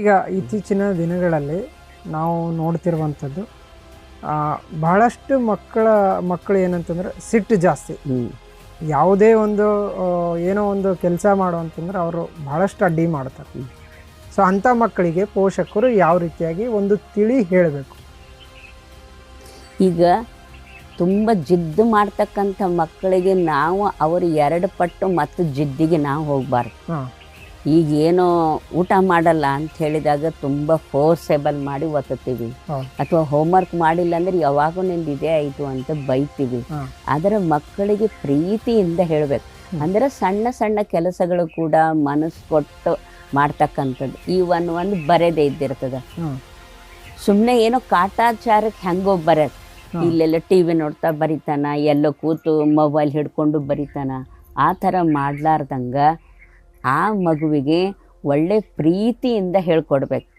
ಈಗ ಇತ್ತೀಚಿನ ದಿನಗಳಲ್ಲಿ ನಾವು ನೋಡ್ತಿರುವಂಥದ್ದು ಆ, ಬಹಳಷ್ಟು ಮಕ್ಕಳ ಮಕ್ಕಳು ಏನಂತಂದ್ರೆ ಸಿಟ್ಟು ಜಾಸ್ತಿ. ಯಾವುದೇ ಒಂದು ಏನೋ ಒಂದು ಕೆಲಸ ಮಾಡುವಂತಂದ್ರೆ ಅವರು ಬಹಳಷ್ಟು ಅಡ್ಡಿ ಮಾಡ್ತಾರೆ. ಸೊ ಅಂಥ ಮಕ್ಕಳಿಗೆ ಪೋಷಕರು ಯಾವ ರೀತಿಯಾಗಿ ಒಂದು ತಿಳಿ ಹೇಳಬೇಕು? ಈಗ ತುಂಬ ಜಿದ್ದು ಮಾಡ್ತಕ್ಕಂಥ ಮಕ್ಕಳಿಗೆ ನಾವು ಅವರು ಎರಡು ಪಟ್ಟು ಮತ್ತು ಜಿದ್ದಿಗೆ ನಾವು ಹೋಗಬಾರ್ದು. ಹಾಂ ಈಗ ಏನೋ ಊಟ ಮಾಡಲ್ಲ ಅಂತ ಹೇಳಿದಾಗ ತುಂಬ ಫೋರ್ಸೆಬಲ್ ಮಾಡಿ ಒತ್ತುತ್ತೀವಿ. ಹೌದು ಅಥವಾ ಹೋಮ್ವರ್ಕ್ ಮಾಡಿಲ್ಲ ಅಂದ್ರೆ ಯಾವಾಗೂ ನಿಂದು ಇದೇ ಆಯಿತು ಅಂತ ಬೈತೀವಿ. ಆದ್ರೆ ಮಕ್ಕಳಿಗೆ ಪ್ರೀತಿಯಿಂದ ಹೇಳಬೇಕು. ಅಂದರೆ ಸಣ್ಣ ಸಣ್ಣ ಕೆಲಸಗಳು ಕೂಡ ಮನಸ್ಸು ಕೊಟ್ಟು ಮಾಡ್ತಕ್ಕಂಥದ್ದು. ಈ ಒನ್ ಒಂದು ಬರೆದೇ ಇದ್ದಿರ್ತದೆ. ಸುಮ್ಮನೆ ಏನೋ ಕಾಟಾಚಾರಕ್ಕೆ ಹೆಂಗೋ ಬರೋದು? ಇಲ್ಲೆಲ್ಲ ಟಿ ವಿ ನೋಡ್ತಾ ಬರಿತಾನ ಎಲ್ಲೋ ಕೂತು ಮೊಬೈಲ್ ಹಿಡ್ಕೊಂಡು ಬರಿತಾನ. ಆ ಥರ ಮಾಡ್ಲಾರ್ದಂಗೆ ಆ ಮಗುವಿಗೆ ಒಳ್ಳೆ ಪ್ರೀತಿಯಿಂದ ಹೇಳ್ಕೊಡ್ಬೇಕು.